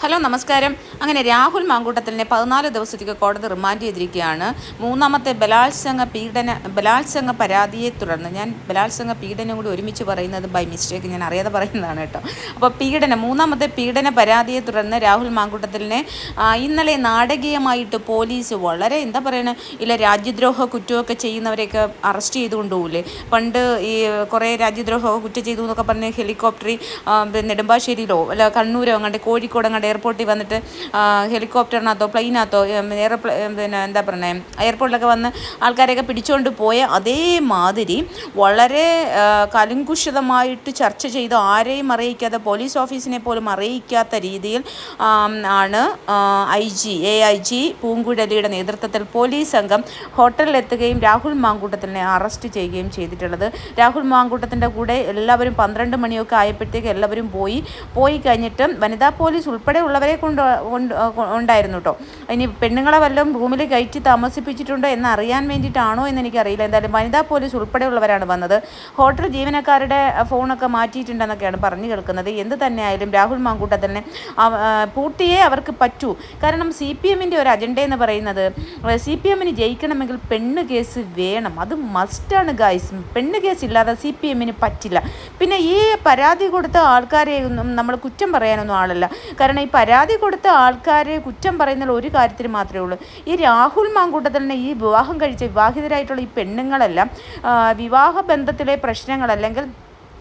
Hello നമസ്കാരം. അങ്ങനെ രാഹുൽ മാങ്കൂട്ടത്തിനെ പതിനാല് ദിവസത്തേക്ക് കോടതി റിമാൻഡ് ചെയ്തിരിക്കുകയാണ്. മൂന്നാമത്തെ ബലാത്സംഗ പീഡന ബലാത്സംഗ പരാതിയെ തുടർന്ന് ഞാൻ ബലാത്സംഗ പീഡനം കൂടി ഒരുമിച്ച് പറയുന്നത് ബൈ മിസ്റ്റേക്ക് ഞാൻ അറിയാതെ പറയുന്നതാണ് കേട്ടോ. അപ്പോൾ പീഡന മൂന്നാമത്തെ പീഡന പരാതിയെ തുടർന്ന് രാഹുൽ മാങ്കൂട്ടത്തിനെ ഇന്നലെ നാടകീയമായിട്ട് പോലീസ് വളരെ എന്താ പറയണ ഇല്ല രാജ്യദ്രോഹ കുറ്റമൊക്കെ ചെയ്യുന്നവരെയൊക്കെ അറസ്റ്റ് ചെയ്തുകൊണ്ടുപോകില്ലേ പണ്ട് ഈ കുറേ രാജ്യദ്രോഹ കുറ്റം ചെയ്തു എന്നൊക്കെ പറഞ്ഞ് ഹെലികോപ്റ്ററിൽ നെടുമ്പാശ്ശേരിയിലോ അല്ല കണ്ണൂരോ അങ്ങോട്ട് കോഴിക്കോട് അങ്ങോട്ട് എയർപോർട്ടിൽ വന്നിട്ട് ഹെലികോപ്റ്ററിനകത്തോ പ്ലെയിനകത്തോ എയർപ്ലെ പിന്നെ എന്താ പറയുന്നത് എയർപോർട്ടിലൊക്കെ വന്ന് ആൾക്കാരെയൊക്കെ പിടിച്ചുകൊണ്ട് പോയ അതേമാതിരി വളരെ കലുങ്കുഷിതമായിട്ട് ചർച്ച ചെയ്ത് ആരെയും അറിയിക്കാതെ പോലീസ് ഓഫീസിനെ പോലും അറിയിക്കാത്ത രീതിയിൽ ആണ് I G A I G പൂങ്കുഴലിയുടെ നേതൃത്വത്തിൽ പോലീസ് സംഘം ഹോട്ടലിലെത്തുകയും രാഹുൽ മാങ്കൂട്ടത്തിനെ അറസ്റ്റ് ചെയ്യുകയും ചെയ്തിട്ടുള്ളത്. രാഹുൽ മാങ്കൂട്ടത്തിന്റെ കൂടെ എല്ലാവരും പന്ത്രണ്ട് മണിയൊക്കെ ആയപ്പോഴത്തേക്ക് എല്ലാവരും പോയി. പോയി കഴിഞ്ഞിട്ട് വനിതാ പോലീസ് ഉൾപ്പെടെയുള്ളവരെ ഉള്ളവരെ കൊണ്ട് ഉണ്ടായിരുന്നു കേട്ടോ ഇനി പെണ്ണുങ്ങളെ വല്ലതും ഭൂമിയിൽ കയറ്റി താമസിപ്പിച്ചിട്ടുണ്ടോ എന്ന് അറിയാൻ വേണ്ടിയിട്ടാണോ എന്ന് എനിക്കറിയില്ല എന്തായാലും വനിതാ പോലീസ് ഉൾപ്പെടെയുള്ളവരാണ് വന്നത്. ഹോട്ടൽ ജീവനക്കാരുടെ ഫോണൊക്കെ മാറ്റിയിട്ടുണ്ടെന്നൊക്കെയാണ് പറഞ്ഞു കേൾക്കുന്നത്. എന്ത് തന്നെയായാലും രാഹുൽ മാങ്കൂട്ടത്തിനെ പൂട്ടിയേ അവർക്ക് പറ്റൂ. കാരണം സി പി എമ്മിന്റെ ഒരു അജണ്ട എന്ന് പറയുന്നത് സി പി എമ്മിന് ജയിക്കണമെങ്കിൽ പെണ്ണ് കേസ് വേണം. അത് മസ്റ്റാണ് ഗായ്സ് പെണ്ണ് കേസ് ഇല്ലാതെ സി പി എമ്മിന് പറ്റില്ല. പിന്നെ ഈ പരാതി കൊടുത്ത ആൾക്കാരെ നമ്മൾ കുറ്റം പറയാനൊന്നും ആളല്ല. കാരണം പരാതി കൊടുത്ത ആൾക്കാരെ കുറ്റം പറയുന്ന ഒരു കാര്യത്തിൽ മാത്രമേ ഉള്ളൂ. ഈ രാഹുൽ മാങ്കൂട്ടത്തിലിനെ ഈ വിവാഹം കഴിച്ച വിവാഹിതരായിട്ടുള്ള ഈ പെണ്ണുങ്ങളെല്ലാം വിവാഹ ബന്ധത്തിലെ പ്രശ്നങ്ങൾ അല്ലെങ്കിൽ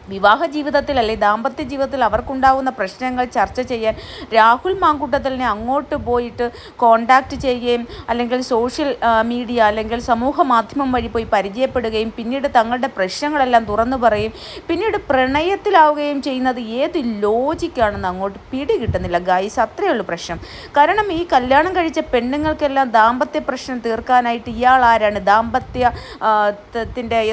വിവാഹ ജീവിതത്തിൽ അല്ലെ ദാമ്പത്യ ജീവിതത്തിൽ അവർക്കുണ്ടാവുന്ന പ്രശ്നങ്ങൾ ചർച്ച ചെയ്യാൻ രാഹുൽ മാങ്കൂട്ടത്തലിനെ അങ്ങോട്ട് പോയിട്ട് കോണ്ടാക്റ്റ് ചെയ്യുകയും അല്ലെങ്കിൽ സോഷ്യൽ മീഡിയ അല്ലെങ്കിൽ സമൂഹ മാധ്യമം വഴി പോയി പരിചയപ്പെടുകയും പിന്നീട് തങ്ങളുടെ പ്രശ്നങ്ങളെല്ലാം തുറന്നു പറയും പിന്നീട് പ്രണയത്തിലാവുകയും ചെയ്യുന്നത് ഏത് ലോജിക്കാണെന്ന് അങ്ങോട്ട് പിടി കിട്ടുന്നില്ല ഗായ്സ് അത്രയേ ഉള്ളൂ പ്രശ്നം. കാരണം ഈ കല്യാണം കഴിച്ച പെണ്ണുങ്ങൾക്കെല്ലാം ദാമ്പത്യ പ്രശ്നം തീർക്കാനായിട്ട് ഇയാൾ ആരാണ്? ദാമ്പത്യ ആ,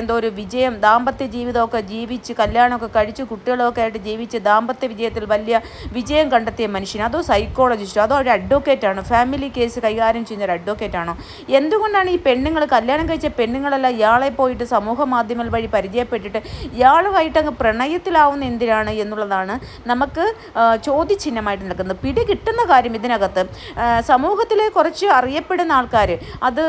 എന്തോ ഒരു വിജയം ദാമ്പത്യ ജീവിതമൊക്കെ ജീവിച്ച് കല്യാണമൊക്കെ കഴിച്ച് കുട്ടികളൊക്കെ ആയിട്ട് ജീവിച്ച് ദാമ്പത്യ വിജയത്തിൽ വലിയ വിജയം കണ്ടെത്തിയ മനുഷ്യൻ. അതോ സൈക്കോളജിസ്റ്റോ അതോ ഒരു അഡ്വക്കേറ്റാണോ ഫാമിലി കേസ് കൈകാര്യം ചെയ്യുന്ന ഒരു അഡ്വക്കേറ്റാണോ എന്തുകൊണ്ടാണ് ഈ പെണ്ണുങ്ങൾ കല്യാണം കഴിച്ച പെണ്ണുങ്ങളെല്ലാം ഇയാളെ പോയിട്ട് സമൂഹ മാധ്യമങ്ങൾ വഴി പരിചയപ്പെട്ടിട്ട് ഇയാളുമായിട്ട് അങ്ങ് പ്രണയത്തിലാവുന്ന എന്തിനാണ് എന്നുള്ളതാണ് നമുക്ക് ചോദ്യചിഹ്നമായിട്ട് നിൽക്കുന്നത്. പിടി കിട്ടുന്ന കാര്യം ഇതിനകത്ത് സമൂഹത്തിലെ കുറച്ച് അറിയപ്പെടുന്ന ആൾക്കാർ അത്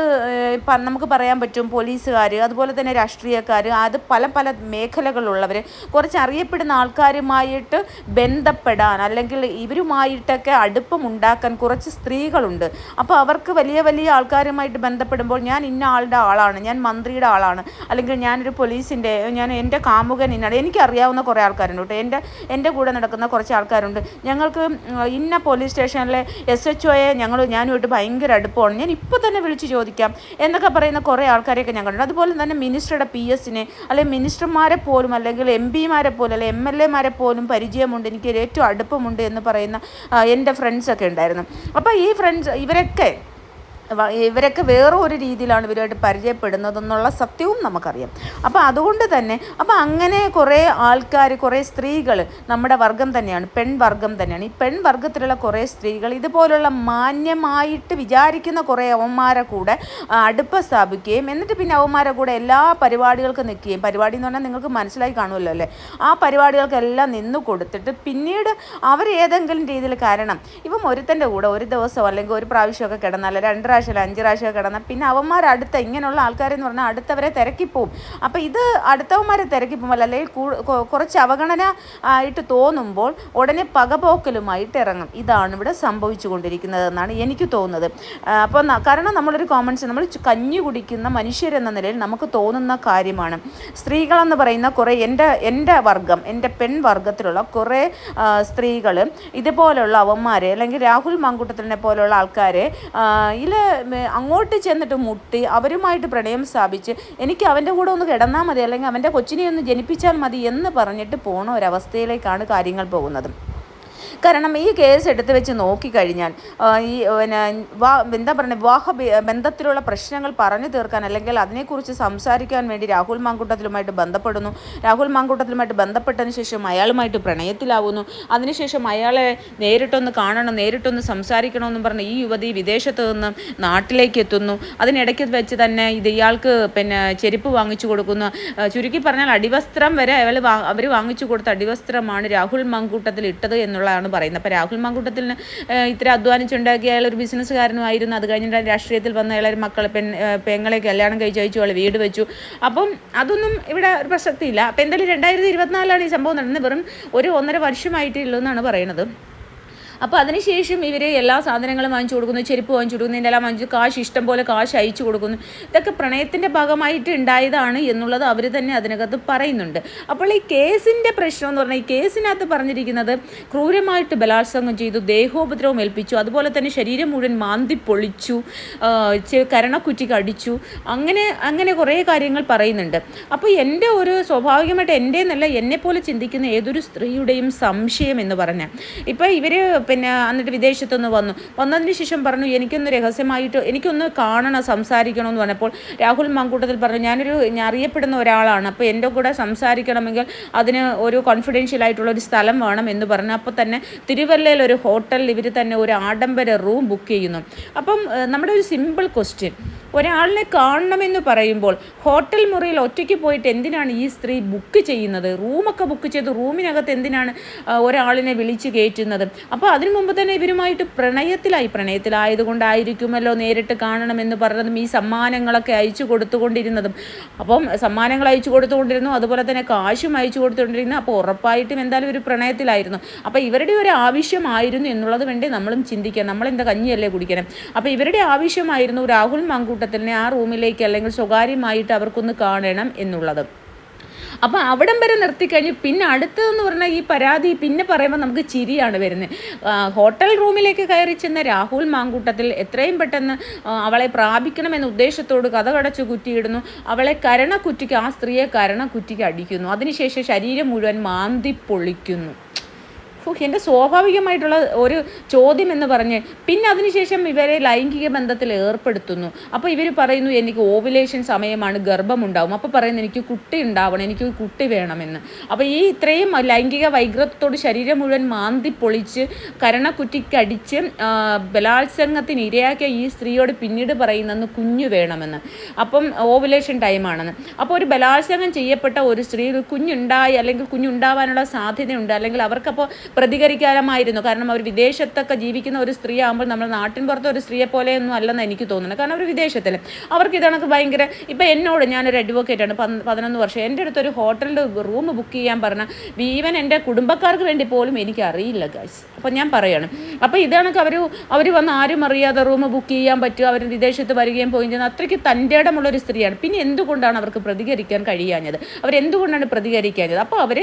നമുക്ക് പറയാൻ പറ്റും പോലീസുകാർ അതുപോലെ തന്നെ രാഷ്ട്രീയക്കാർ അത് പല പല മേഖലകളിലുള്ളവർ കുറച്ച് അറിയപ്പെടുന്ന ആൾക്കാരുമായിട്ട് ബന്ധപ്പെടാൻ അല്ലെങ്കിൽ ഇവരുമായിട്ടൊക്കെ അടുപ്പം ഉണ്ടാക്കാൻ കുറച്ച് സ്ത്രീകളുണ്ട്. അപ്പോൾ അവർക്ക് വലിയ വലിയ ആൾക്കാരുമായിട്ട് ബന്ധപ്പെടുമ്പോൾ ഞാൻ ഇന്ന ആളുടെ ആളാണ് ഞാൻ മന്ത്രിയുടെ ആളാണ് അല്ലെങ്കിൽ ഞാനൊരു പോലീസിന്റെ ഞാൻ എന്റെ കാമുകൻ ഇന്നാണ്. എനിക്കറിയാവുന്ന കുറേ ആൾക്കാരുണ്ട് കേട്ടോ. എന്റെ എന്റെ കൂടെ നടക്കുന്ന കുറച്ച് ആൾക്കാരുണ്ട്. ഞങ്ങൾക്ക് ഇന്ന പോലീസ് സ്റ്റേഷനിലെ എസ് എച്ച് ഒയെ ഞങ്ങൾ ഞാനുമായിട്ട് ഭയങ്കര അടുപ്പമാണ്. ഞാൻ ഇപ്പോൾ തന്നെ വിളിച്ച് ചോദിക്കാം എന്നൊക്കെ പറയുന്ന കുറേ ആൾക്കാരെയൊക്കെ കണ്ടിട്ടുണ്ട് അതുപോലെ തന്നെ മിനിസ്റ്ററുടെ പി എസിനെ അല്ലെങ്കിൽ മിനിസ്റ്റർമാരെ പോലും അല്ലെങ്കിൽ എം പിമാരെ പോലും അല്ലെ എം എൽ എമാരെ പോലും പരിചയമുണ്ട്. എനിക്ക് ഏറ്റവും അടുപ്പമുണ്ട് എന്ന് പറയുന്ന എന്റെ ഫ്രണ്ട്സൊക്കെ ഉണ്ടായിരുന്നു. അപ്പോൾ ഈ ഫ്രണ്ട്സ് ഇവരൊക്കെ ഇവരൊക്കെ വേറെ ഒരു രീതിയിലാണ് ഇവരുമായിട്ട് പരിചയപ്പെടുന്നതെന്നുള്ള സത്യവും നമുക്കറിയാം. അപ്പോൾ അതുകൊണ്ട് തന്നെ അപ്പോൾ അങ്ങനെ കുറേ ആൾക്കാർ കുറേ സ്ത്രീകൾ നമ്മുടെ വർഗം തന്നെയാണ് പെൺവർഗം തന്നെയാണ്. ഈ പെൺവർഗത്തിലുള്ള കുറേ സ്ത്രീകൾ ഇതുപോലുള്ള മാന്യമായിട്ട് വിചാരിക്കുന്ന കുറേ അവന്മാരെ കൂടെ അടുപ്പ് സ്ഥാപിക്കുകയും എന്നിട്ട് പിന്നെ അവന്മാരെ കൂടെ എല്ലാ പരിപാടികൾക്കും നിൽക്കുകയും. പരിപാടി എന്ന് പറഞ്ഞാൽ നിങ്ങൾക്ക് മനസ്സിലായി കാണുമല്ലോ അല്ലേ? ആ പരിപാടികൾക്കെല്ലാം നിന്ന് കൊടുത്തിട്ട് പിന്നീട് അവർ ഏതെങ്കിലും രീതിയിൽ കാരണം ഇപ്പം ഒരുത്തന്റെ കൂടെ ഒരു ദിവസം അല്ലെങ്കിൽ ഒരു പ്രാവശ്യമൊക്കെ കിടന്നാൽ രണ്ട് പ്രാവശ്യം അല്ല അഞ്ച് പ്രാവശ്യമൊക്കെ കിടന്നാൽ പിന്നെ അവന്മാർ അടുത്ത ഇങ്ങനെയുള്ള ആൾക്കാരെന്ന് പറഞ്ഞാൽ അടുത്തവരെ തിരക്കിപ്പോവും. അപ്പോൾ ഇത് അടുത്തവന്മാരെ തിരക്കിപ്പോവും അല്ലെങ്കിൽ കുറച്ച് അവഗണന ആയിട്ട് തോന്നുമ്പോൾ ഉടനെ പകപോക്കലുമായിട്ട് ഇറങ്ങും. ഇതാണ് ഇവിടെ സംഭവിച്ചു കൊണ്ടിരിക്കുന്നത് എന്നാണ് എനിക്ക് തോന്നുന്നത് അപ്പോൾ കാരണം നമ്മളൊരു കോമൺസ് നമ്മൾ കഞ്ഞി കുടിക്കുന്ന മനുഷ്യരെന്ന നിലയിൽ നമുക്ക് തോന്നുന്ന കാര്യമാണ്. സ്ത്രീകളെന്ന് പറയുന്ന കുറേ എന്റെ എന്റെ വർഗം എന്റെ പെൺവർഗത്തിലുള്ള കുറേ സ്ത്രീകൾ ഇതുപോലുള്ള അവന്മാരെ അല്ലെങ്കിൽ രാഹുൽ മാങ്കൂട്ടത്തിനെ പോലുള്ള ആൾക്കാരെ ഇതിൽ അങ്ങോട്ട് ചെന്നിട്ട് മുട്ടി അവരുമായിട്ട് പ്രണയം സ്ഥാപിച്ച് എനിക്ക് അവന്റെ കൂടെ ഒന്ന് കിടന്നാൽ മതി അല്ലെങ്കിൽ അവന്റെ കൊച്ചിനെ ഒന്ന് ജനിപ്പിച്ചാൽ മതി എന്ന് പറഞ്ഞിട്ട് പോണ ഒരവസ്ഥയിലേക്കാണ് കാര്യങ്ങൾ പോകുന്നത്. കാരണം ഈ കേസ് എടുത്ത് വെച്ച് നോക്കിക്കഴിഞ്ഞാൽ ഈ പിന്നെ എന്താ പറയുക വിവാഹ ബന്ധത്തിലുള്ള പ്രശ്നങ്ങൾ പറഞ്ഞു തീർക്കാൻ അല്ലെങ്കിൽ അതിനെക്കുറിച്ച് സംസാരിക്കാൻ വേണ്ടി രാഹുൽ മാങ്കൂട്ടത്തിലുമായിട്ട് ബന്ധപ്പെടുന്നു. രാഹുൽ മാങ്കൂട്ടത്തിലുമായിട്ട് ബന്ധപ്പെട്ടതിന് ശേഷം അയാളുമായിട്ട് പ്രണയത്തിലാവുന്നു. അതിനുശേഷം അയാളെ നേരിട്ടൊന്ന് കാണണം നേരിട്ടൊന്ന് സംസാരിക്കണമെന്നും പറഞ്ഞ് ഈ യുവതി വിദേശത്ത് നിന്ന് നാട്ടിലേക്ക് എത്തുന്നു. അതിനിടയ്ക്ക് വെച്ച് തന്നെ ഇത് ഇയാൾക്ക് പിന്നെ ചെരുപ്പ് വാങ്ങിച്ചു കൊടുക്കുന്നു. ചുരുക്കി പറഞ്ഞാൽ അടിവസ്ത്രം വരെ അയാൾ അവർ വാങ്ങിച്ചു കൊടുത്ത അടിവസ്ത്രമാണ് രാഹുൽ മാങ്കൂട്ടത്തിൽ ഇട്ടത് എന്നുള്ളതാണ് എന്നാണ് പറയുന്നത്. അപ്പോൾ രാഹുൽ മാങ്കൂട്ടത്തിന് ഇത്ര അധ്വാനിച്ചുണ്ടാക്കിയ അയാൾ ഒരു ബിസിനസ്സുകാരനുമായിരുന്നു. അത് കഴിഞ്ഞിട്ട് രാഷ്ട്രീയത്തിൽ വന്ന അയാൾ മക്കളെ പെൺ പെങ്ങളെ കല്യാണം കഴിച്ച് അയച്ചു അയാൾ വീട് വെച്ചു. അപ്പം അതൊന്നും ഇവിടെ ഒരു പ്രസക്തിയില്ല. അപ്പോൾ എന്തായാലും രണ്ടായിരത്തി ഇരുപത്തിനാലാണ് ഈ സംഭവം നടന്നത്. വെറും ഒരു ഒന്നര വർഷമായിട്ടില്ല എന്നാണ് പറയുന്നത്. അപ്പോൾ അതിനുശേഷം ഇവർ എല്ലാ സാധനങ്ങളും വാങ്ങിച്ചു കൊടുക്കുന്നു ചെരുപ്പ് വാങ്ങിച്ചു കൊടുക്കുന്നു ഇതിന്റെ എല്ലാം വാങ്ങിച്ചു കാശ് ഇഷ്ടം പോലെ കാശ് അയച്ചു കൊടുക്കുന്നു. ഇതൊക്കെ പ്രണയത്തിന്റെ ഭാഗമായിട്ട് ഉണ്ടായതാണ് എന്നുള്ളത് അവർ തന്നെ അതിനകത്ത് പറയുന്നുണ്ട്. അപ്പോൾ ഈ കേസിന്റെ പ്രശ്നം എന്ന് പറഞ്ഞാൽ ഈ കേസിനകത്ത് പറഞ്ഞിരിക്കുന്നത് ക്രൂരമായിട്ട് ബലാത്സംഗം ചെയ്തു ദേഹോപദ്രവം ഏൽപ്പിച്ചു അതുപോലെ തന്നെ ശരീരം മുഴുവൻ മാന്തി പൊളിച്ചു കരണക്കുറ്റി കടിച്ചു അങ്ങനെ അങ്ങനെ കുറേ കാര്യങ്ങൾ പറയുന്നുണ്ട്. അപ്പോൾ എന്റെ ഒരു സ്വാഭാവികമായിട്ട് എന്റെ എന്നല്ല എന്നെപ്പോലെ ചിന്തിക്കുന്ന ഏതൊരു സ്ത്രീയുടെയും സംശയം എന്ന് പറഞ്ഞാൽ ഇപ്പോൾ ഇവർ പിന്നെ എന്നിട്ട് വിദേശത്തുനിന്ന് വന്നു. വന്നതിന് ശേഷം പറഞ്ഞു എനിക്കൊന്ന് രഹസ്യമായിട്ട് എനിക്കൊന്ന് കാണണം സംസാരിക്കണം എന്ന് പറഞ്ഞപ്പോൾ രാഹുൽ മാങ്കൂട്ടത്തിൽ പറഞ്ഞു ഞാനൊരു ഞാൻ അറിയപ്പെടുന്ന ഒരാളാണ്. അപ്പോൾ എന്റെ കൂടെ സംസാരിക്കണമെങ്കിൽ അതിന് ഒരു കോൺഫിഡൻഷ്യൽ ആയിട്ടുള്ള ഒരു സ്ഥലം വേണം എന്ന് പറഞ്ഞു. അപ്പോൾ തന്നെ തിരുവല്ലയിൽ ഒരു ഹോട്ടലിൽ ഇവർ തന്നെ ഒരു ആഡംബര റൂം ബുക്ക് ചെയ്യുന്നു. അപ്പം നമ്മുടെ ഒരു സിമ്പിൾ ക്വസ്റ്റ്യൻ ഒരാളിനെ കാണണമെന്ന് പറയുമ്പോൾ ഹോട്ടൽ മുറിയിൽ ഒറ്റയ്ക്ക് പോയിട്ട് എന്തിനാണ് ഈ സ്ത്രീ ബുക്ക് ചെയ്യുന്നത്? റൂമൊക്കെ ബുക്ക് ചെയ്ത് റൂമിനകത്ത് എന്തിനാണ് ഒരാളിനെ വിളിച്ച് കയറ്റുന്നത്? അപ്പോൾ അതിനു മുമ്പ് തന്നെ ഇവരുമായിട്ട് പ്രണയത്തിലായി. പ്രണയത്തിലായതുകൊണ്ടായിരിക്കുമല്ലോ നേരിട്ട് കാണണമെന്ന് പറഞ്ഞതും ഈ സമ്മാനങ്ങളൊക്കെ അയച്ചു കൊടുത്തുകൊണ്ടിരുന്നതും. അപ്പം സമ്മാനങ്ങൾ അയച്ചു കൊടുത്തുകൊണ്ടിരുന്നു അതുപോലെ തന്നെ കാശും അയച്ചു കൊടുത്തുകൊണ്ടിരുന്നു. അപ്പോൾ ഉറപ്പായിട്ടും എന്തായാലും ഒരു പ്രണയത്തിലായിരുന്നു. അപ്പോൾ ഇവരുടെ ഒരു ആവശ്യമായിരുന്നു എന്നുള്ളത് വേണ്ടി നമ്മളും ചിന്തിക്കുക നമ്മളെന്താ കഞ്ഞിയല്ലേ കുടിക്കണം? അപ്പോൾ ഇവരുടെ ആവശ്യമായിരുന്നു രാഹുൽ മാങ്കൂട്ടത്തിനെ ആ റൂമിലേക്ക് അല്ലെങ്കിൽ സ്വകാര്യമായിട്ട് അവർക്കൊന്ന് കാണണം എന്നുള്ളത്. അപ്പോൾ അവിടം വരെ നിർത്തിക്കഴിഞ്ഞ് പിന്നെ അടുത്തതെന്ന് പറഞ്ഞാൽ ഈ പരാതി പിന്നെ പറയുമ്പോൾ നമുക്ക് ചിരിയാണ് വരുന്നത്. ഹോട്ടൽ റൂമിലേക്ക് കയറി ചെന്ന രാഹുൽ മാങ്കൂട്ടത്തിൽ എത്രയും പെട്ടെന്ന് അവളെ പ്രാപിക്കണമെന്ന ഉദ്ദേശത്തോട് കഥ കടച്ച് കുറ്റിയിടുന്നു. അവളെ കരണക്കുറ്റിക്ക് ആ സ്ത്രീയെ കരണക്കുറ്റിക്ക് അടിക്കുന്നു. അതിനുശേഷം ശരീരം മുഴുവൻ മാന്തി പൊളിക്കുന്നു. എന്റെ സ്വാഭാവികമായിട്ടുള്ള ഒരു ചോദ്യം എന്ന് പറഞ്ഞ് പിന്നെ അതിനുശേഷം ഇവരെ ലൈംഗിക ബന്ധത്തിൽ ഏർപ്പെടുത്തുന്നു. അപ്പോൾ ഇവർ പറയുന്നു എനിക്ക് ഓവുലേഷൻ സമയമാണ് ഗർഭമുണ്ടാവും. അപ്പോൾ പറയുന്നു എനിക്ക് കുട്ടി ഉണ്ടാവണം എനിക്ക് കുട്ടി വേണമെന്ന്. അപ്പോൾ ഈ ഇത്രയും ലൈംഗിക വൈഗ്രത്തോട് ശരീരം മുഴുവൻ മാന്തി പൊളിച്ച് കരണക്കുറ്റിക്കടിച്ച് ബലാത്സംഗത്തിന് ഇരയാക്കിയ ഈ സ്ത്രീയോട് പിന്നീട് പറയുന്നെന്ന് കുഞ്ഞു വേണമെന്ന്. അപ്പം ഓവുലേഷൻ ടൈമാണെന്ന്. അപ്പോൾ ഒരു ബലാത്സംഗം ചെയ്യപ്പെട്ട ഒരു സ്ത്രീ കുഞ്ഞുണ്ടായി അല്ലെങ്കിൽ കുഞ്ഞുണ്ടാവാനുള്ള സാധ്യതയുണ്ട് അല്ലെങ്കിൽ അവർക്കപ്പോൾ പ്രതികരിക്കാമായിരുന്നു കാരണം അവർ വിദേശത്തൊക്കെ ജീവിക്കുന്ന ഒരു സ്ത്രീ ആകുമ്പോൾ നമ്മൾ നാട്ടിൻ പുറത്തെ ഒരു സ്ത്രീയെ പോലെയൊന്നും അല്ലെന്ന് എനിക്ക് തോന്നുന്നു കാരണം അവർ വിദേശത്തിൽ അവർക്ക് ഇതണക്ക് ഭയങ്കര ഇപ്പം എന്നോട് ഞാനൊരു അഡ്വക്കേറ്റാണ് പതിനൊന്ന് വർഷം. എന്റെ അടുത്തൊരു ഹോട്ടലിൽ റൂം ബുക്ക് ചെയ്യാൻ പറഞ്ഞ ഈവൻ എന്റെ കുടുംബക്കാർക്ക് വേണ്ടി പോലും എനിക്ക് അറിയില്ല ഗൈസ് അപ്പം ഞാൻ പറയാണ്. അപ്പോൾ ഇതണക്ക് അവർ അവർ വന്ന് ആരും അറിയാതെ റൂം ബുക്ക് ചെയ്യാൻ പറ്റുക അവർ വിദേശത്ത് വരികയും പോയി ചെയ്യുന്നത് അത്രയ്ക്ക് തന്റെ ഇടമുള്ളൊരു സ്ത്രീയാണ്. പിന്നെ എന്തുകൊണ്ടാണ് അവർക്ക് പ്രതികരിക്കാൻ കഴിയാഞ്ഞത്? അവരെന്തുകൊണ്ടാണ് പ്രതികരിക്കാഞ്ഞത്? അപ്പോൾ അവർ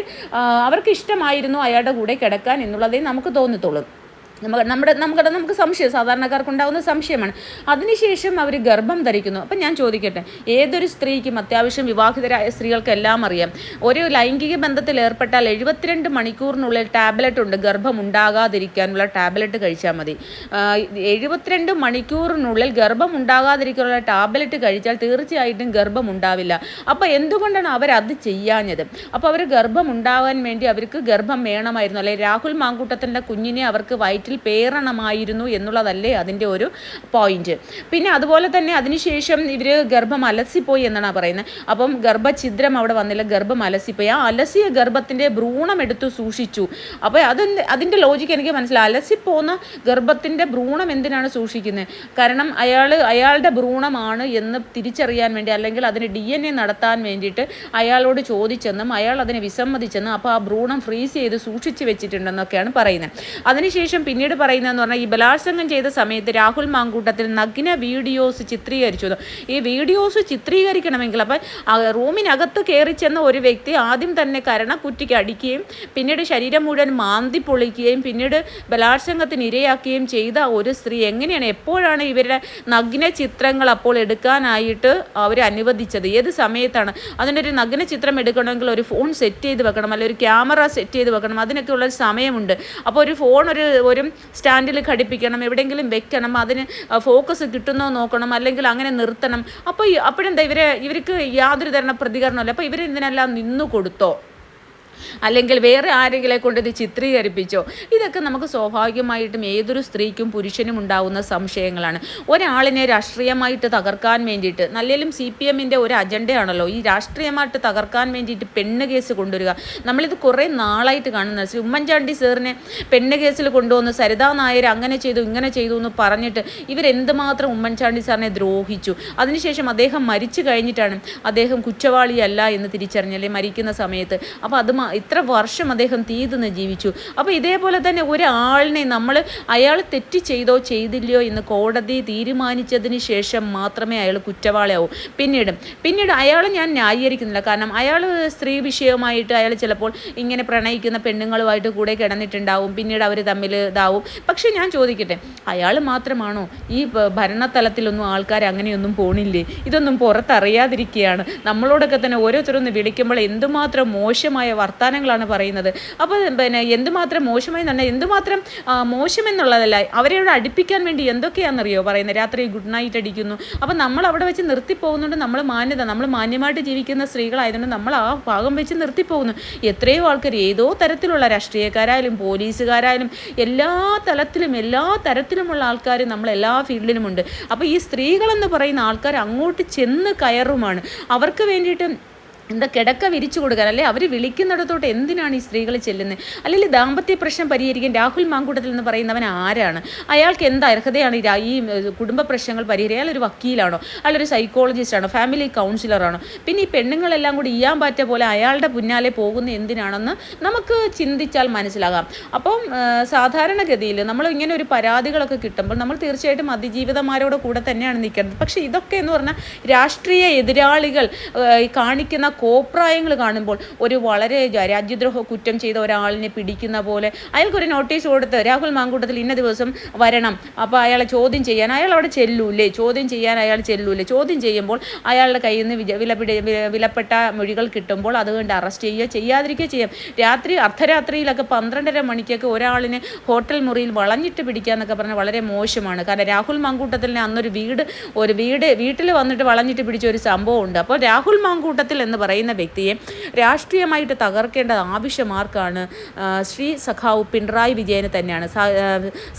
അവർക്ക് ഇഷ്ടമായിരുന്നു അയാളുടെ കൂടെ കിടക്കാൻ എന്നുള്ളതേ നമുക്ക് തോന്നത്തുള്ളൂ. നമുക്ക് നമ്മുടെ നമുക്ക് നമുക്ക് സംശയം സാധാരണക്കാർക്ക് ഉണ്ടാകുന്ന സംശയമാണ്. അതിനുശേഷം അവർ ഗർഭം ധരിക്കുന്നു. അപ്പം ഞാൻ ചോദിക്കട്ടെ ഏതൊരു സ്ത്രീക്കും അത്യാവശ്യം വിവാഹിതരായ സ്ത്രീകൾക്ക് എല്ലാം അറിയാം. ഒരു ലൈംഗിക ബന്ധത്തിൽ ഏർപ്പെട്ടാൽ എഴുപത്തിരണ്ട് മണിക്കൂറിനുള്ളിൽ ടാബ്ലറ്റ് ഉണ്ട്. ഗർഭം ഉണ്ടാകാതിരിക്കാനുള്ള ടാബ്ലറ്റ് കഴിച്ചാൽ മതി. എഴുപത്തിരണ്ട് മണിക്കൂറിനുള്ളിൽ ഗർഭം ഉണ്ടാകാതിരിക്കാനുള്ള ടാബ്ലറ്റ് കഴിച്ചാൽ തീർച്ചയായിട്ടും ഗർഭം ഉണ്ടാവില്ല. അപ്പോൾ എന്തുകൊണ്ടാണ് അവരത് ചെയ്യാഞ്ഞത്? അപ്പോൾ അവർ ഗർഭം ഉണ്ടാകാൻ വേണ്ടി അവർക്ക് ഗർഭം വേണമായിരുന്നു. അല്ലെങ്കിൽ രാഹുൽ മാങ്കൂട്ടത്തിന്റെ കുഞ്ഞിനെ അവർക്ക് വയറ്റിൽ പേറണമായിരുന്നു എന്നുള്ളതല്ലേ അതിന്റെ ഒരു പോയിന്റ് പിന്നെ അതുപോലെ തന്നെ അതിനുശേഷം ഇവർ ഗർഭം അലസിപ്പോയി എന്നാണ് പറയുന്നത്. അപ്പം ഗർഭഛിദ്രം അവിടെ വന്നില്ല ഗർഭം അലസിപ്പോയി. ആ അലസിയ ഗർഭത്തിന്റെ ഭ്രൂണം എടുത്തു സൂക്ഷിച്ചു. അപ്പോൾ അത് അതിന്റെ ലോജിക്ക് എനിക്ക് മനസ്സിലായി. അലസിപ്പോന്ന ഗർഭത്തിന്റെ ഭ്രൂണം എന്തിനാണ് സൂക്ഷിക്കുന്നത്? കാരണം അയാൾ അയാളുടെ ഭ്രൂണമാണ് എന്ന് തിരിച്ചറിയാൻ വേണ്ടി അല്ലെങ്കിൽ അതിന് ഡി എൻ എ നടത്താൻ വേണ്ടിയിട്ട് അയാളോട് ചോദിച്ചെന്നും അയാൾ അതിനെ വിസമ്മതിച്ചെന്നും അപ്പോൾ ആ ഭ്രൂണം ഫ്രീസ് ചെയ്ത് സൂക്ഷിച്ച് വെച്ചിട്ടുണ്ടെന്നൊക്കെയാണ് പറയുന്നത്. അതിനുശേഷം പിന്നീട് പറയുന്നതെന്ന് പറഞ്ഞാൽ ഈ ബലാത്സംഗം ചെയ്ത സമയത്ത് രാഹുൽ മാങ്കൂട്ടത്തിൽ നഗ്ന വീഡിയോസ് ചിത്രീകരിച്ചു ഈ വീഡിയോസ് ചിത്രീകരിക്കണമെങ്കിൽ അപ്പം റൂമിനകത്ത് കയറി ചെന്ന ഒരു വ്യക്തി ആദ്യം തന്നെ കരണ കുറ്റിക്ക് അടിക്കുകയും പിന്നീട് ശരീരം മുഴുവൻ മാന്തി പൊളിക്കുകയും പിന്നീട് ബലാത്സംഗത്തിന് ഇരയാക്കുകയും ചെയ്ത ഒരു സ്ത്രീ എങ്ങനെയാണ് എപ്പോഴാണ് ഇവരുടെ നഗ്ന ചിത്രങ്ങൾ അപ്പോൾ എടുക്കാനായിട്ട് അവർ അനുവദിച്ചത്? ഏത് സമയത്താണ്? അതിനൊരു നഗ്ന ചിത്രം എടുക്കണമെങ്കിൽ ഒരു ഫോൺ സെറ്റ് ചെയ്ത് വെക്കണം അല്ലെങ്കിൽ ഒരു ക്യാമറ സെറ്റ് ചെയ്ത് വെക്കണം അതിനൊക്കെ ഉള്ളൊരു സമയമുണ്ട്. അപ്പോൾ ഒരു ഫോൺ ഒരു ഒരു സ്റ്റാൻഡിൽ ഘടിപ്പിക്കണം എവിടെയെങ്കിലും വെക്കണം അതിന് ഫോക്കസ് കിട്ടുന്നോ നോക്കണം അല്ലെങ്കിൽ അങ്ങനെ നിർത്തണം. അപ്പോൾ അപ്പോഴെന്താ ഇവരെ ഇവർക്ക് യാതൊരു തരണ പ്രതികരണമല്ല അപ്പോൾ ഇവരെന്തിനെല്ലാം നിന്നു കൊടുത്തോ? അല്ലെങ്കിൽ വേറെ ആരെങ്കിലും കൊണ്ട് ഇത് ചിത്രീകരിപ്പിച്ചോ? ഇതൊക്കെ നമുക്ക് സ്വാഭാവികമായിട്ടും ഏതൊരു സ്ത്രീക്കും പുരുഷനും ഉണ്ടാവുന്ന സംശയങ്ങളാണ്. ഒരാളിനെ രാഷ്ട്രീയമായിട്ട് തകർക്കാൻ വേണ്ടിയിട്ട് നല്ലേലും സി പി എമ്മിന്റെ ഒരു അജണ്ടയാണല്ലോ ഈ രാഷ്ട്രീയമായിട്ട് തകർക്കാൻ വേണ്ടിയിട്ട് പെണ്ണ് കേസ് കൊണ്ടുവരിക. നമ്മളിത് കുറേ നാളായിട്ട് കാണുന്ന ഉമ്മൻചാണ്ടി സാറിനെ പെണ്ണ് കേസിൽ കൊണ്ടുവന്ന് സരിതാ നായർ അങ്ങനെ ചെയ്തു ഇങ്ങനെ ചെയ്തു എന്ന് പറഞ്ഞിട്ട് ഇവരെന്തുമാത്രം ഉമ്മൻചാണ്ടി സാറിനെ ദ്രോഹിച്ചു? അതിനുശേഷം അദ്ദേഹം മരിച്ചു കഴിഞ്ഞിട്ടാണ് അദ്ദേഹം കുറ്റവാളിയല്ല എന്ന് തിരിച്ചറിഞ്ഞല്ലേ മരിക്കുന്ന സമയത്ത്. അപ്പോൾ അത് ഇത്ര വർഷം അദ്ദേഹം തീതുന്ന് ജീവിച്ചു. അപ്പോൾ ഇതേപോലെ തന്നെ ഒരാളിനെ നമ്മൾ അയാൾ തെറ്റ് ചെയ്തോ ചെയ്തില്ലയോ എന്ന് കോടതി തീരുമാനിച്ചതിന് ശേഷം മാത്രമേ അയാൾ കുറ്റവാളിയാവൂ. പിന്നീട് പിന്നീട് അയാൾ ഞാൻ ന്യായീകരിക്കുന്നില്ല. കാരണം അയാൾ സ്ത്രീ വിഷയവുമായിട്ട് അയാൾ ചിലപ്പോൾ ഇങ്ങനെ പ്രണയിക്കുന്ന പെണ്ണുങ്ങളുമായിട്ട് കൂടെ കിടന്നിട്ടുണ്ടാവും. പിന്നീട് അവർ തമ്മിൽ ഇതാവും. പക്ഷേ ഞാൻ ചോദിക്കട്ടെ അയാൾ മാത്രമാണോ ഈ ഭരണതലത്തിലൊന്നും ആൾക്കാർ അങ്ങനെയൊന്നും പോണില്ലേ? ഇതൊന്നും പുറത്തറിയാതിരിക്കുകയാണ് നമ്മളോടൊക്കെ തന്നെ ഓരോരുത്തരൊന്ന് വിളിക്കുമ്പോൾ എന്തുമാത്രം മോശമായ വർത്തമാനങ്ങളാണ് പറയുന്നത്. അപ്പോൾ പിന്നെ എന്തുമാത്രം മോശമായി തന്നെ എന്തുമാത്രം മോശമെന്നുള്ളതല്ല അവരോട് അടുപ്പിക്കാൻ വേണ്ടി എന്തൊക്കെയാണെന്നറിയോ പറയുന്നത്. രാത്രി ഗുഡ് നൈറ്റ് അടിക്കുന്നു. അപ്പോൾ നമ്മൾ അവിടെ വെച്ച് നിർത്തിപ്പോകുന്നുണ്ട് നമ്മൾ മാന്യത നമ്മൾ മാന്യമായിട്ട് ജീവിക്കുന്ന സ്ത്രീകളായതുകൊണ്ട് നമ്മൾ ആ ഭാഗം വെച്ച് നിർത്തിപ്പോകുന്നു എത്രയോ ആൾക്കാർ ഏതോ തരത്തിലുള്ള രാഷ്ട്രീയക്കാരായാലും പോലീസുകാരായാലും എല്ലാ തലത്തിലും എല്ലാ തരത്തിലുമുള്ള ആൾക്കാർ നമ്മൾ എല്ലാ ഫീൽഡിലുമുണ്ട്. അപ്പോൾ ഈ സ്ത്രീകളെന്ന് പറയുന്ന ആൾക്കാർ അങ്ങോട്ട് ചെന്ന് കയറുമാണ്. അവർക്ക് വേണ്ടിയിട്ട് എന്താ കിടക്ക വിരിച്ചു കൊടുക്കാൻ? അല്ലെ? അവർ വിളിക്കുന്നിടത്തോട്ട് എന്തിനാണ് ഈ സ്ത്രീകൾ ചെല്ലുന്നത്? അല്ലെങ്കിൽ ദാമ്പത്യ പ്രശ്നം പരിഹരിക്കാൻ രാഹുൽ മാങ്കൂട്ടത്തിൽ എന്ന് പറയുന്നവൻ ആരാണ്? അയാൾക്ക് എന്ത് അർഹതയാണ് ഈ കുടുംബ പ്രശ്നങ്ങൾ പരിഹരിക്കുക ഒരു വക്കീലാണോ? അയാളൊരു സൈക്കോളജിസ്റ്റ് ആണോ? ഫാമിലി കൗൺസിലറാണോ പിന്നെ ഈ പെണ്ണുങ്ങളെല്ലാം കൂടി ഇയാൻ പറ്റ പോലെ അയാളുടെ പിന്നാലെ പോകുന്ന എന്തിനാണെന്ന് നമുക്ക് ചിന്തിച്ചാൽ മനസ്സിലാകാം. അപ്പം സാധാരണഗതിയിൽ നമ്മൾ ഇങ്ങനെ ഒരു പരാതികളൊക്കെ കിട്ടുമ്പോൾ നമ്മൾ തീർച്ചയായിട്ടും അതിജീവിതമാരോട് കൂടെ തന്നെയാണ് നിൽക്കേണ്ടത്. പക്ഷേ ഇതൊക്കെ എന്ന് പറഞ്ഞാൽ രാഷ്ട്രീയ എതിരാളികൾ കാണിക്കുന്ന കോപ്രായങ്ങൾ കാണുമ്പോൾ ഒരു വളരെ രാജ്യദ്രോഹ കുറ്റം ചെയ്ത ഒരാളിനെ പിടിക്കുന്ന പോലെ അയാൾക്കൊരു നോട്ടീസ് കൊടുത്ത് രാഹുൽ മാങ്കൂട്ടത്തിൽ ഇന്ന ദിവസം വരണം അപ്പോൾ അയാളെ ചോദ്യം ചെയ്യാൻ അയാൾ അവിടെ ചെല്ലൂലേ ചോദ്യം ചെയ്യാൻ അയാൾ ചെല്ലൂലേ ചോദ്യം ചെയ്യുമ്പോൾ അയാളുടെ കയ്യിൽ നിന്ന് വിലപിടി വിലപ്പെട്ട മൊഴികൾ കിട്ടുമ്പോൾ അതുകൊണ്ട് അറസ്റ്റ് ചെയ്യുക ചെയ്യാതിരിക്കുക ചെയ്യാം. രാത്രി അർദ്ധരാത്രിയിലൊക്കെ പന്ത്രണ്ടര മണിക്കൊക്കെ ഒരാളിനെ ഹോട്ടൽ മുറിയിൽ വളഞ്ഞിട്ട് പിടിക്കുക എന്നൊക്കെ പറഞ്ഞാൽ വളരെ മോശമാണ്. കാരണം രാഹുൽ മാങ്കൂട്ടത്തിലിനെ അന്നൊരു വീട് ഒരു വീട് വീട്ടിൽ വന്നിട്ട് വളഞ്ഞിട്ട് പിടിച്ച ഒരു സംഭവം ഉണ്ട് അപ്പോൾ രാഹുൽ മാങ്കൂട്ടത്തിൽ എന്ന് പറയുന്ന വ്യക്തിയെ രാഷ്ട്രീയമായിട്ട് തകർക്കേണ്ടത് ആവശ്യമാർക്കാണ് ശ്രീ സഖാവ് പിണറായി വിജയനെ തന്നെയാണ്.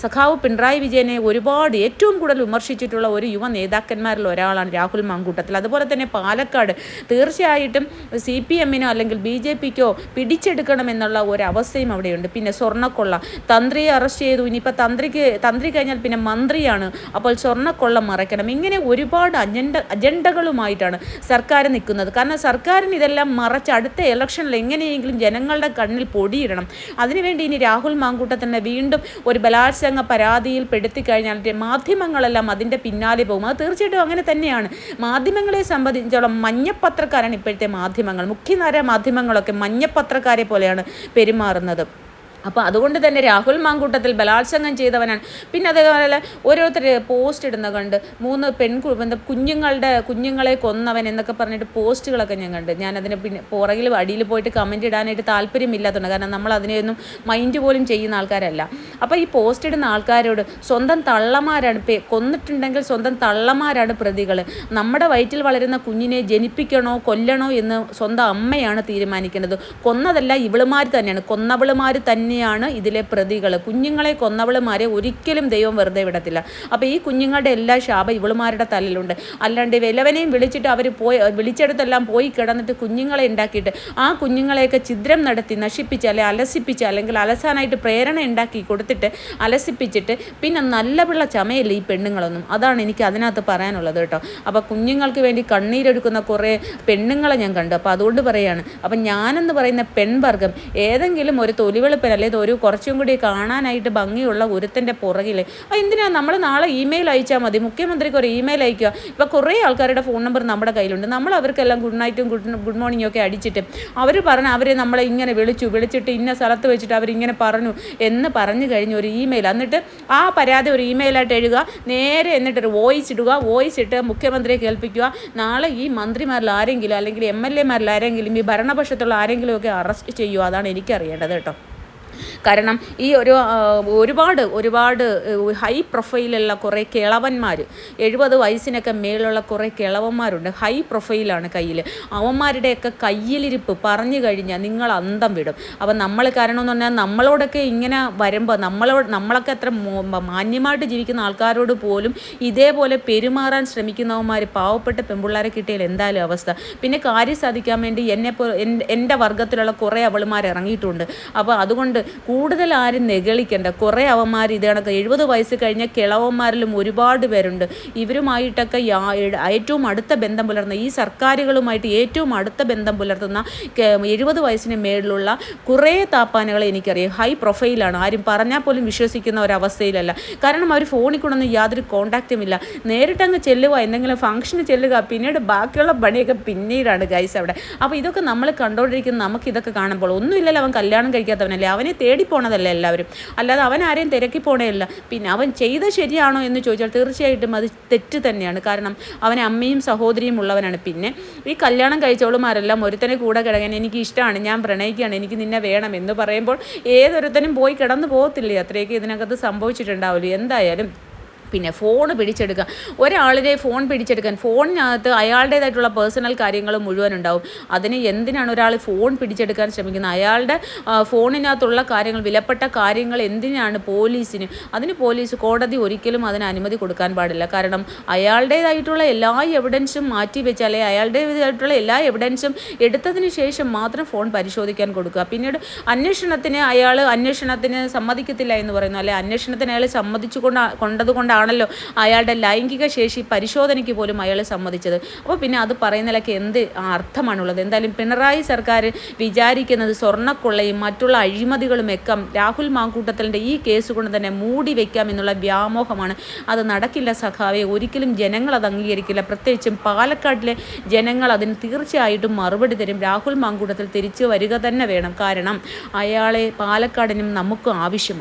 സഖാവ് പിണറായി വിജയനെ ഒരുപാട് ഏറ്റവും കൂടുതൽ വിമർശിച്ചിട്ടുള്ള ഒരു യുവ നേതാക്കന്മാരിൽ ഒരാളാണ് രാഹുൽ മാങ്കൂട്ടത്തിൽ. അതുപോലെ തന്നെ പാലക്കാട് തീർച്ചയായിട്ടും സി പി എമ്മിനോ അല്ലെങ്കിൽ ബി ജെ പിക്കോ പിടിച്ചെടുക്കണമെന്നുള്ള ഒരു അവസ്ഥയും അവിടെയുണ്ട്. പിന്നെ സ്വർണക്കൊള്ള. തന്ത്രിയെ അറസ്റ്റ് ചെയ്തു. ഇനിയിപ്പോൾ തന്ത്രിക്ക് തന്ത്രി കഴിഞ്ഞാൽ പിന്നെ മന്ത്രിയാണ്. അപ്പോൾ സ്വർണക്കൊള്ള മറയ്ക്കണം. ഇങ്ങനെ ഒരുപാട് അജണ്ട അജണ്ടകളുമായിട്ടാണ് സർക്കാർ നിൽക്കുന്നത്. കാരണം സർക്കാരിന് ഇതെല്ലാം മറച്ച് അടുത്ത ഇലക്ഷനിൽ എങ്ങനെയെങ്കിലും ജനങ്ങളുടെ കണ്ണിൽ പൊടിയിടണം. അതിനുവേണ്ടി ഇനി രാഹുൽ മാങ്കൂട്ടത്തിനെ വീണ്ടും ഒരു ബലാത്സംഗ പരാതിയിൽ പെടുത്തി കഴിഞ്ഞാൽ മാധ്യമങ്ങളെല്ലാം അതിന്റെ പിന്നാലെ പോകും. അത് തീർച്ചയായിട്ടും അങ്ങനെ തന്നെയാണ്. മാധ്യമങ്ങളെ സംബന്ധിച്ചോളം മഞ്ഞപ്പത്രക്കാരാണ് ഇപ്പോഴത്തെ മാധ്യമങ്ങൾ. മുഖ്യധാര മാധ്യമങ്ങളൊക്കെ മഞ്ഞപ്പത്രക്കാരെ പോലെയാണ് പെരുമാറുന്നത്. അപ്പോൾ അതുകൊണ്ട് തന്നെ രാഹുൽ മാങ്കൂട്ടത്തിൽ ബലാത്സംഗം ചെയ്തവനാണ്. പിന്നെ അതേപോലെ ഓരോരുത്തർ പോസ്റ്റ് ഇടുന്ന കണ്ട് മൂന്ന് എന്താ കുഞ്ഞുങ്ങളുടെ കുഞ്ഞുങ്ങളെ കൊന്നവൻ എന്നൊക്കെ പറഞ്ഞിട്ട് പോസ്റ്റുകളൊക്കെ ഞാൻ കണ്ട്. ഞാൻ അതിന് പിന്നെ പുറകിൽ അടിയിൽ പോയിട്ട് കമന്റ് ഇടാനായിട്ട് താല്പര്യമില്ലാത്തതുണ്ട് കാരണം നമ്മൾ അതിനെയൊന്നും മൈൻഡ് പോലും ചെയ്യുന്ന ആൾക്കാരല്ല. അപ്പോൾ ഈ പോസ്റ്റ് ഇടുന്ന ആൾക്കാരോട് സ്വന്തം തള്ളമാരാണ് കൊന്നിട്ടുണ്ടെങ്കിൽ സ്വന്തം തള്ളമാരാണ് പ്രതികൾ? നമ്മുടെ വയറ്റിൽ വളരുന്ന കുഞ്ഞിനെ ജനിപ്പിക്കണോ കൊല്ലണോ എന്ന് സ്വന്തം അമ്മയാണ് തീരുമാനിക്കുന്നത് കൊന്നതല്ല ഇവളുമാർ തന്നെയാണ്. കൊന്നവളുമാർ തന്നെയാണ് ഇതിലെ പ്രതികൾ കുഞ്ഞുങ്ങളെ കൊന്നവളുമാരെ ഒരിക്കലും ദൈവം വെറുതെ വിടത്തില്ല. അപ്പോൾ ഈ കുഞ്ഞുങ്ങളുടെ എല്ലാ ശാപം ഇവളുമാരുടെ തലയിലുണ്ട്. അല്ലാണ്ട് വിലവനെയും വിളിച്ചിട്ട് അവർ പോയി വിളിച്ചെടുത്തെല്ലാം പോയി കിടന്നിട്ട് കുഞ്ഞുങ്ങളെ ഉണ്ടാക്കിയിട്ട് ആ കുഞ്ഞുങ്ങളെയൊക്കെ ഛിദ്രം നടത്തി നശിപ്പിച്ച് അല്ലെങ്കിൽ അലസിപ്പിച്ച് അല്ലെങ്കിൽ അലസാനായിട്ട് പ്രേരണ ഉണ്ടാക്കി കൊടുത്തിട്ട് അലസിപ്പിച്ചിട്ട് പിന്നെ നല്ല പിള്ള ചമയല്ല ഈ പെണ്ണുങ്ങളൊന്നും? അതാണ് എനിക്ക് അതിനകത്ത് പറയാനുള്ളത് കേട്ടോ. അപ്പോൾ കുഞ്ഞുങ്ങൾക്ക് വേണ്ടി കണ്ണീരൊടുക്കുന്ന കുറേ പെണ്ണുങ്ങളെ ഞാൻ കണ്ടു. അപ്പോൾ അതുകൊണ്ട് പറയാണ്. അപ്പം ഞാനെന്ന് പറയുന്ന പെൺവർഗം ഏതെങ്കിലും ഒരു തൊലിവെളുപ്പൻ അല്ലെങ്കിൽ ഒരു കുറച്ചും കൂടി കാണാനായിട്ട് ഭംഗിയുള്ള ഗുരുത്തിന്റെ പുറകിൽ അപ്പോൾ എന്തിനാണ് നമ്മൾ നാളെ ഇമെയിൽ അയച്ചാൽ മതി? മുഖ്യമന്ത്രിക്ക് ഒരു ഇമെയിൽ അയക്കുക. ഇപ്പോൾ കുറേ ആൾക്കാരുടെ ഫോൺ നമ്പർ നമ്മുടെ കയ്യിലുണ്ട്. നമ്മൾ അവർക്കെല്ലാം ഗുഡ് നൈറ്റും ഗുഡ് ഗുഡ് മോർണിംഗും ഒക്കെ അടിച്ചിട്ട് അവർ പറഞ്ഞ അവരെ നമ്മളെ ഇങ്ങനെ വിളിച്ചു വിളിച്ചിട്ട് ഇന്ന സ്ഥലത്ത് വെച്ചിട്ട് അവരിങ്ങനെ പറഞ്ഞു എന്ന് പറഞ്ഞു കഴിഞ്ഞ് ഒരു ഇമെയിൽ എന്നിട്ട് ആ പരാതി ഒരു ഇമെയിലായിട്ട് എഴുതുക. നേരെ എന്നിട്ട് ഒരു വോയിസ് ഇടുക. വോയിസ് ഇട്ട് മുഖ്യമന്ത്രിയെ കേൾപ്പിക്കുക. നാളെ ഈ മന്ത്രിമാരിൽ ആരെങ്കിലും അല്ലെങ്കിൽ എം എൽ എമാരിൽ ആരെങ്കിലും ഈ ഭരണപക്ഷത്തുള്ള ആരെങ്കിലും ഒക്കെ അറസ്റ്റ് ചെയ്യുക. അതാണ് എനിക്കറിയേണ്ടത് കേട്ടോ. കാരണം ഈ ഒരു ഒരുപാട് ഒരുപാട് ഹൈ പ്രൊഫൈലുള്ള കുറേ കിളവന്മാർ എഴുപത് വയസ്സിനൊക്കെ മേലുള്ള കുറേ കിളവന്മാരുണ്ട് ഹൈ പ്രൊഫൈലാണ് കയ്യിൽ അവന്മാരുടെയൊക്കെ കയ്യിലിരിപ്പ് പറഞ്ഞു കഴിഞ്ഞാൽ നിങ്ങൾ അന്തം വിടും. അപ്പം നമ്മൾ കാരണം എന്ന് പറഞ്ഞാൽ നമ്മളോടൊക്കെ ഇങ്ങനെ വരുമ്പോൾ നമ്മളോട് നമ്മളൊക്കെ അത്ര മാന്യമായിട്ട് ജീവിക്കുന്ന ആൾക്കാരോട് പോലും ഇതേപോലെ പെരുമാറാൻ ശ്രമിക്കുന്നവന്മാർ പാവപ്പെട്ട പെൺപിള്ളേരെ കിട്ടിയാൽ എന്തായാലും അവസ്ഥ. പിന്നെ കാര്യം സാധിക്കാൻ വേണ്ടി എന്നെ എന്റെ- വർഗത്തിലുള്ള കുറേ അവളുമാർ ഇറങ്ങിയിട്ടുണ്ട്. അപ്പോൾ അതുകൊണ്ട് കൂടുതൽ ആരും നിഗളിക്കണ്ട. കുറേ അവന്മാർ ഇത് കണക്ക് എഴുപത് വയസ്സ് കഴിഞ്ഞ കിളവന്മാരിലും ഒരുപാട് പേരുണ്ട്. ഇവരുമായിട്ടൊക്കെ ഏറ്റവും അടുത്ത ബന്ധം പുലർത്തുന്ന ഈ സർക്കാരുകളുമായിട്ട് ഏറ്റവും അടുത്ത ബന്ധം പുലർത്തുന്ന എഴുപത് വയസ്സിന് മേളിലുള്ള കുറേ താപ്പാനകളെ എനിക്കറിയാം. ഹൈ പ്രൊഫൈലാണ്. ആരും പറഞ്ഞാൽ പോലും വിശ്വസിക്കുന്ന ഒരവസ്ഥയിലല്ല. കാരണം അവർ ഫോണിൽ കൊണ്ടൊന്നും യാതൊരു കോണ്ടാക്റ്റും ഇല്ല. നേരിട്ടങ്ങ് ചെല്ലുക എന്തെങ്കിലും ഫംഗ്ഷന് ചെല്ലുക പിന്നീട് ബാക്കിയുള്ള പണിയൊക്കെ പിന്നീടാണ് ഗൈസ് അവിടെ. അപ്പോൾ ഇതൊക്കെ നമ്മൾ കണ്ടുകൊണ്ടിരിക്കുന്ന നമുക്ക് ഇതൊക്കെ കാണുമ്പോൾ ഒന്നുമില്ലല്ലോ അവൻ കല്യാണം കഴിക്കാത്തവനല്ലേ? അവനെ തേടി പോണതല്ല എല്ലാവരും? അല്ലാതെ അവൻ ആരെയും തിരക്കി പോണേയല്ല. പിന്നെ അവൻ ചെയ്ത ശരിയാണോ എന്ന് ചോദിച്ചാൽ തീർച്ചയായിട്ടും അത് തെറ്റ് തന്നെയാണ്. കാരണം അവൻ അമ്മയും സഹോദരിയും ഉള്ളവനാണ്. പിന്നെ ഈ കല്യാണം കഴിച്ചവളുമാരെല്ലാം ഒരുത്തനെ കൂടെ കിടക്കാൻ എനിക്ക് ഇഷ്ടമാണ് ഞാൻ പ്രണയിക്കുകയാണ്. എനിക്ക് നിന്നെ വേണം എന്ന് പറയുമ്പോൾ ഏതൊരുത്തനും പോയി കിടന്നു പോകത്തില്ലേ? അത്രയൊക്കെ ഇതിനകത്ത് സംഭവിച്ചിട്ടുണ്ടാവില്ല എന്തായാലും പിന്നെ ഫോൺ പിടിച്ചെടുക്കുക ഒരാളിനെ ഫോൺ പിടിച്ചെടുക്കാൻ ഫോണിനകത്ത് അയാളുടേതായിട്ടുള്ള പേഴ്സണൽ കാര്യങ്ങൾ മുഴുവൻ ഉണ്ടാവും. അതിന് എന്തിനാണ് ഒരാൾ ഫോൺ പിടിച്ചെടുക്കാൻ ശ്രമിക്കുന്നത്? അയാളുടെ ഫോണിനകത്തുള്ള കാര്യങ്ങൾ വിലപ്പെട്ട കാര്യങ്ങൾ എന്തിനാണ് പോലീസിന്? അതിന് പോലീസ് കോടതി ഒരിക്കലും അതിന് അനുമതി കൊടുക്കാൻ പാടില്ല. കാരണം അയാളുടേതായിട്ടുള്ള എല്ലാ എവിഡൻസും മാറ്റി വെച്ച് അല്ലെങ്കിൽ അയാളുടേതായിട്ടുള്ള എല്ലാ എവിഡൻസും എടുത്തതിന് ശേഷം മാത്രം ഫോൺ പരിശോധിക്കാൻ കൊടുക്കുക. പിന്നീട് അന്വേഷണത്തിന് അയാൾ അന്വേഷണത്തിന് സമ്മതിക്കത്തില്ല എന്ന് പറയുന്നു. അല്ലെ അന്വേഷണത്തിന് അയാൾ സമ്മതിച്ചു കൊണ്ട് കൊണ്ടതുകൊണ്ടാണല്ലോ അയാളുടെ ലൈംഗിക ശേഷി പരിശോധനയ്ക്ക് പോലും അയാൾ സമ്മതിച്ചത്. അപ്പോൾ പിന്നെ അത് പറയുന്നതിലൊക്കെ എന്ത് അർത്ഥമാണുള്ളത്? എന്തായാലും പിണറായി സർക്കാർ വിചാരിക്കുന്നത് സ്വർണക്കൊള്ളയും മറ്റുള്ള അഴിമതികളും ഒക്കെ രാഹുൽ മാങ്കൂട്ടത്തലിന്റെ ഈ കേസ് കൊണ്ട് തന്നെ മൂടി വയ്ക്കാം എന്നുള്ള വ്യാമോഹമാണ്. അത് നടക്കില്ല സഖാവെ. ഒരിക്കലും ജനങ്ങൾ അത് അംഗീകരിക്കില്ല. പ്രത്യേകിച്ചും പാലക്കാട്ടിലെ ജനങ്ങൾ അതിന് തീർച്ചയായിട്ടും മറുപടി തരും. രാഹുൽ മാങ്കൂട്ടത്തിൽ തിരിച്ചു വരിക തന്നെ വേണം. കാരണം അയാളെ പാലക്കാടിനും നമുക്കും ആവശ്യമാണ്.